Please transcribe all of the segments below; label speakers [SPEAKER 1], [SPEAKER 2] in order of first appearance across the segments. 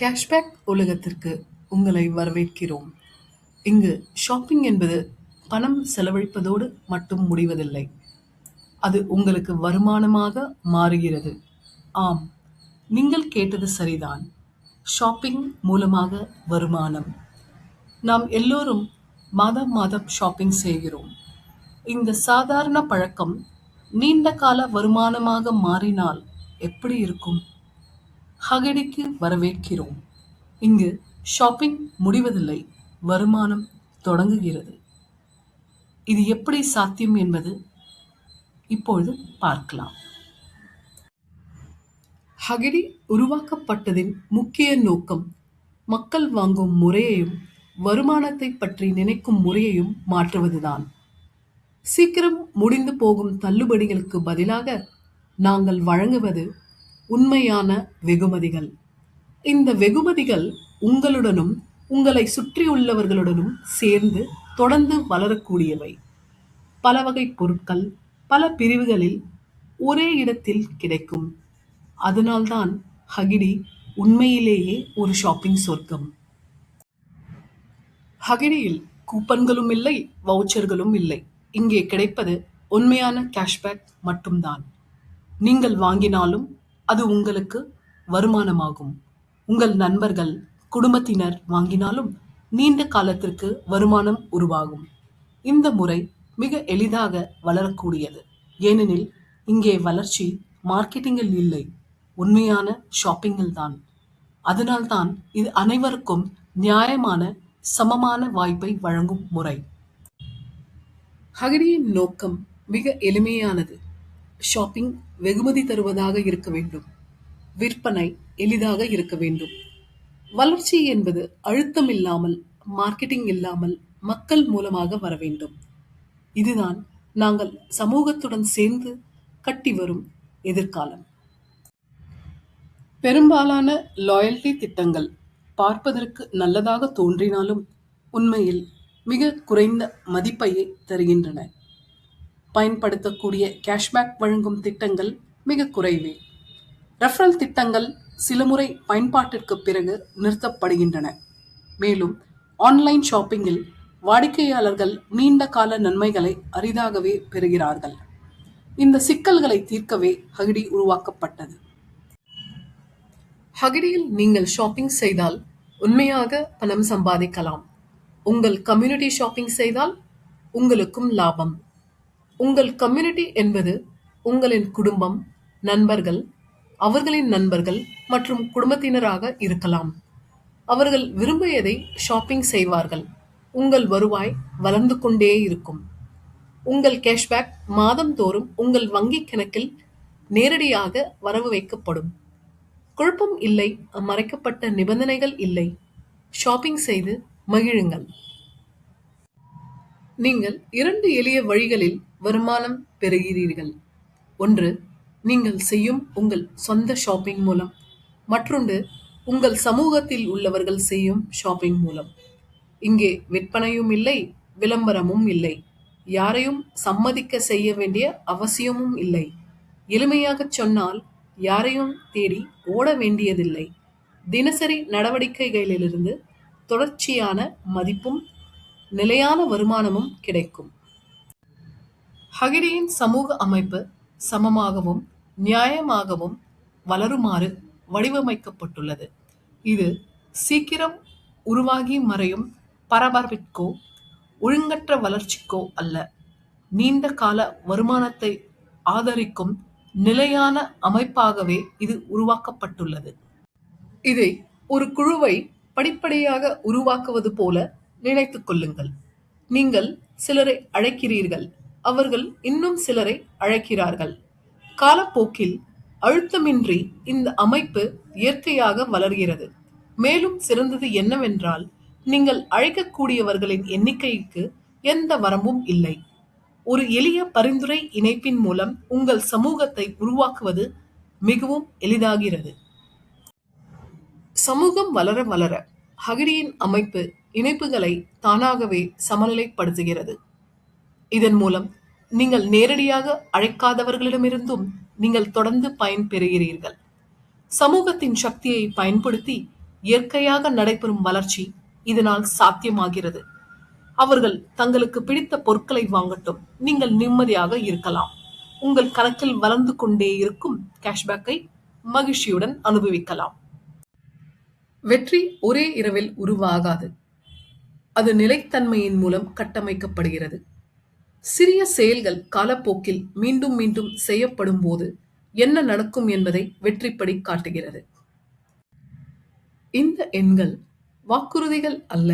[SPEAKER 1] Cashback உலகத்திற்கு உங்களை வரவேற்கிறோம். இங்கு ஷாப்பிங் என்பது பணம் செலவழிப்பதோடு மட்டும் முடிவதில்லை. அது உங்களுக்கு வருமானமாக மாறுகிறது. ஆம், நீங்கள் கேட்டது சரிதான். ஷாப்பிங் மூலமாக வருமானம். நாம் எல்லோரும் மாதம் மாதம் ஷாப்பிங் செய்கிறோம். இந்த சாதாரண பழக்கம் நீண்ட கால வருமானமாக மாறினால் எப்படி இருக்கும்? ஹகடிக்கு வரவேற்கிறோம். இங்கு ஷாப்பிங் முடிவதில்லை, வருமானம் தொடங்குகிறது. இது எப்படி சாத்தியம் என்பது இப்பொழுது பார்க்கலாம். ஹகடி உருவாக்கப்பட்டதின் முக்கிய நோக்கம் மக்கள் வாங்கும் முறையையும் வருமானத்தை பற்றி நினைக்கும் முறையையும் மாற்றுவதுதான். சீக்கிரம் முடிந்து போகும் தள்ளுபடிகளுக்கு பதிலாக நாங்கள் வழங்குவது உண்மையான வெகுமதிகள். இந்த வெகுமதிகள் உங்களுடனும் உங்களை சுற்றியுள்ளவர்களுடனும் சேர்ந்து தொடர்ந்து வளரக்கூடியவை. பல வகை பொருட்கள் பல பிரிவுகளில் ஒரே இடத்தில் கிடைக்கும். அதனால்தான் ஹகிடி உண்மையிலேயே ஒரு ஷாப்பிங் சொர்க்கம். ஹகிடியில் கூப்பன்களும் இல்லை, வவுச்சர்களும் இல்லை. இங்கே கிடைப்பது உண்மையான கேஷ்பேக் மட்டும்தான். நீங்கள் வாங்கினாலும் அது உங்களுக்கு வருமானமாகும். உங்கள் நண்பர்கள், குடும்பத்தினர் வாங்கினாலும் நீண்ட காலத்திற்கு வருமானம் உருவாகும். இந்த முறை மிக எளிதாக வளரக்கூடியது. ஏனெனில் இங்கே வளர்ச்சி மார்க்கெட்டிங்கில் இல்லை, உண்மையான ஷாப்பிங்கில்தான். அதனால்தான் இது அனைவருக்கும் நியாயமான, சமமான வாய்ப்பை வழங்கும் முறை. ஹகிடியின் நோக்கம் மிக எளிமையானது. ஷாப்பிங் வெகுமதி தருவதாக இருக்க வேண்டும். விற்பனை எளிதாக இருக்க வேண்டும். வளர்ச்சி என்பது அழுத்தம் இல்லாமல், மார்க்கெட்டிங் இல்லாமல் மக்கள் மூலமாக வர வேண்டும். இதுதான் நாங்கள் சமூகத்துடன் சேர்ந்து கட்டி வரும் எதிர்காலம். பெரும்பாலான லாயல்டி திட்டங்கள் பார்ப்பதற்கு நல்லதாக தோன்றினாலும் உண்மையில் மிக குறைந்த மதிப்பையே தருகின்றன. பயன்படுத்தக்கூடிய கேஷ்பேக் வழங்கும் திட்டங்கள் மிக குறைவே. ரெஃபரல் திட்டங்கள் சில முறை பயன்பாட்டிற்கு பிறகு நிறுத்தப்படுகின்றன. மேலும் ஆன்லைன் ஷாப்பிங்கில் வாடிக்கையாளர்கள் நீண்ட கால நன்மைகளை அரிதாகவே பெறுகிறார்கள். இந்த சிக்கல்களை தீர்க்கவே ஹகிடி உருவாக்கப்பட்டது. ஹகிடியில் நீங்கள் ஷாப்பிங் செய்தால் உண்மையாக பணம் சம்பாதிக்கலாம். உங்கள் கம்யூனிட்டி ஷாப்பிங் செய்தால் உங்களுக்கும் லாபம். உங்கள் கம்யூனிட்டி என்பது உங்களின் குடும்பம், நண்பர்கள், அவர்களின் நண்பர்கள் மற்றும் குடும்பத்தினராக இருக்கலாம். அவர்கள் விரும்பியதை ஷாப்பிங் செய்வார்கள். உங்கள் வருவாய் வளர்ந்து கொண்டே இருக்கும். உங்கள் கேஷ்பேக் மாதந்தோறும் உங்கள் வங்கிக் கணக்கில் நேரடியாக வரவு வைக்கப்படும். குழப்பம் இல்லை, மறைக்கப்பட்ட நிபந்தனைகள் இல்லை. ஷாப்பிங் செய்து மகிழுங்கள். நீங்கள் இரண்டு எளிய வழிகளில் வருமானம் பெறுகிறீர்கள். ஒன்று, நீங்கள் செய்யும் உங்கள் சொந்த ஷாப்பிங் மூலம். மற்றொன்று, உங்கள் சமூகத்தில் உள்ளவர்கள் செய்யும் ஷாப்பிங் மூலம். இங்கே விற்பனையும் இல்லை, விளம்பரமும் இல்லை. யாரையும் சம்மதிக்க செய்ய வேண்டிய அவசியமும் இல்லை. எளிமையாகச் சொன்னால் யாரையும் தேடி ஓட வேண்டியதில்லை. தினசரி நடவடிக்கைகளிலிருந்து தொடர்ச்சியான மதிப்பும் நிலையான வருமானமும் கிடைக்கும். ஹகிரியின் சமூக அமைப்பு சமமாகவும் நியாயமாகவும் வளருமாறு வடிவமைக்கப்பட்டுள்ளது. இது சீக்கிரம் உருவாகி மறையும் பரபரப்பிற்கோ ஒழுங்கற்ற வளர்ச்சிக்கோ அல்ல, நீண்ட கால வருமானத்தை ஆதரிக்கும் நிலையான அமைப்பாகவே இது உருவாக்கப்பட்டுள்ளது. இதை ஒரு குழுவை படிப்படியாக உருவாக்குவது போல நினைத்துக் கொள்ளுங்கள். நீங்கள் சிலரை அழைக்கிறீர்கள், அவர்கள் இன்னும் சிலரை அழைக்கிறார்கள். காலப்போக்கில் அழுத்தமின்றி இந்த அமைப்பு இயற்கையாக வளர்கிறது. மேலும் சிறந்தது என்னவென்றால், நீங்கள் அழைக்கக்கூடியவர்களின் எண்ணிக்கைக்கு எந்த வரம்பும் இல்லை. ஒரு எளிய பரிந்துரை இணைப்பின் மூலம் உங்கள் சமூகத்தை உருவாக்குவது மிகவும் எளிதாகிறது. சமூகம் வளர வளர, ஹகிடியின் அமைப்பு இணைப்புகளை தானாகவே சமநிலைப்படுத்துகிறது. இதன் மூலம் நீங்கள் நேரடியாக அழைக்காதவர்களிடமிருந்தும் நீங்கள் தொடர்ந்து பயன் பெறுகிறீர்கள். சமூகத்தின் சக்தியை பயன்படுத்தி இயற்கையாக நடைபெறும் வளர்ச்சி இதனால் சாத்தியமாகிறது. அவர்கள் தங்களுக்கு பிடித்த பொருட்களை வாங்கட்டும். நீங்கள் நிம்மதியாக இருக்கலாம். உங்கள் கணக்கில் வளர்ந்து கொண்டே இருக்கும் கேஷ்பேக்கை மகிழ்ச்சியுடன் அனுபவிக்கலாம். வெற்றி ஒரே இரவில் உருவாகாது. அது நிலைத்தன்மையின் மூலம் கட்டமைக்கப்படுகிறது. சிறிய செயல்கள் காலப்போக்கில் மீண்டும் மீண்டும் செய்யப்படும் போது என்ன நடக்கும் என்பதை வெற்றிப்படி காட்டுகிறது. இந்த எண்கள் வாக்குறுதிகள் அல்ல.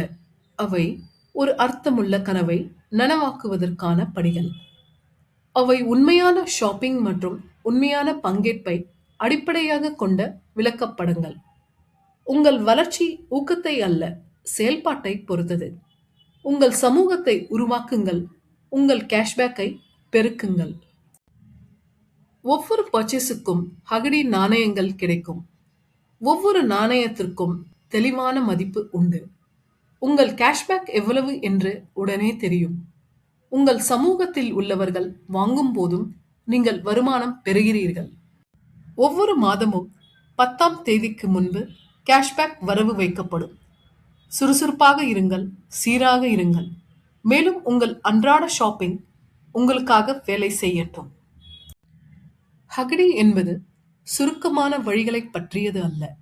[SPEAKER 1] அவை ஒரு அர்த்தமுள்ள கனவை நனவாக்குவதற்கான படிகள். அவை உண்மையான ஷாப்பிங் மற்றும் உண்மையான பங்கேற்பை அடிப்படையாக கொண்ட விளக்கப்படங்கள். உங்கள் வளர்ச்சி ஊக்கத்தை அல்ல செயல்பாட்டை பொறுத்தது. உங்கள் சமூகத்தை உருவாக்குங்கள் உங்கள் கேஷ்பேக்கை பெருக்குங்கள். ஒவ்வொரு பர்ச்சேஸுக்கும் ஹகடி நாணயங்கள் கிடைக்கும். ஒவ்வொரு நாணயத்திற்கும் தெளிவான மதிப்பு உண்டு. உங்கள் கேஷ்பேக் எவ்வளவு என்று உடனே தெரியும். உங்கள் சமூகத்தில் உள்ளவர்கள் வாங்கும் போதும் நீங்கள் வருமானம் பெறுகிறீர்கள். ஒவ்வொரு மாதமும் பத்தாம் தேதிக்கு முன்பு கேஷ்பேக் வரவு வைக்கப்படும். சுறுசுறுப்பாக இருங்கள் சீராக இருங்கள். மேலும் உங்கள் அன்றாட ஷாப்பிங் உங்களுக்காக வேலை செய்யட்டும். ஹகடி என்பது சுருக்கமான வழிகளைப் பற்றியது அல்ல.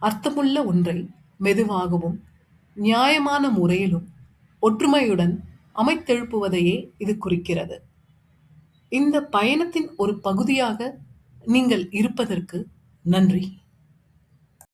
[SPEAKER 1] அர்த்தமுள்ள ஒன்றை மெதுவாகவும் நியாயமான முறையிலும் ஒற்றுமையுடன் அமைத்தெழுப்புவதையே இது குறிக்கிறது. இந்த பயணத்தின் ஒரு பகுதியாக நீங்கள் இருப்பதற்கு நன்றி.